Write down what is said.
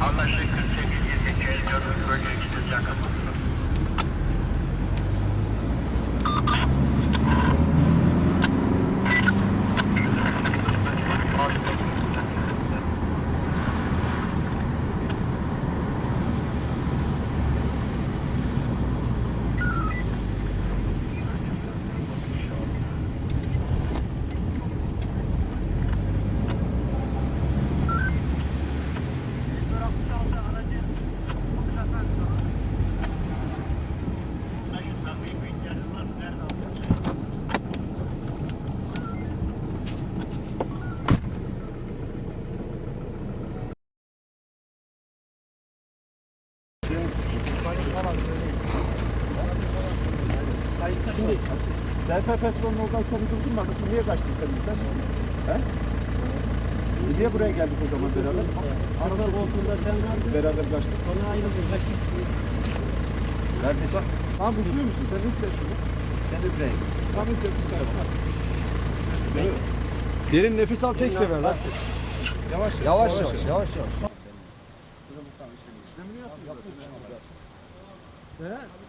Anlaştık 48 22 54 bölge gideceğiz yakın. Şimdi Delta Petrol'ün oradan seni durdurmadık. Niye kaçtın sen bizden? He? E Niye buraya geldik o zaman beraber? Araba koltuğunda sen kaldın. Beraber kaçtık. Sonra ayrıldın. Kaçtık. Kardeşim. Tamam üflüyor musun? Sen üfle şunu. Sen üfleyin. Tamam üfle bir saniye. Derin nefes al tek sefer lan. Yavaş Yavaş yavaş yavaş yavaş. Yapıyoruz. He?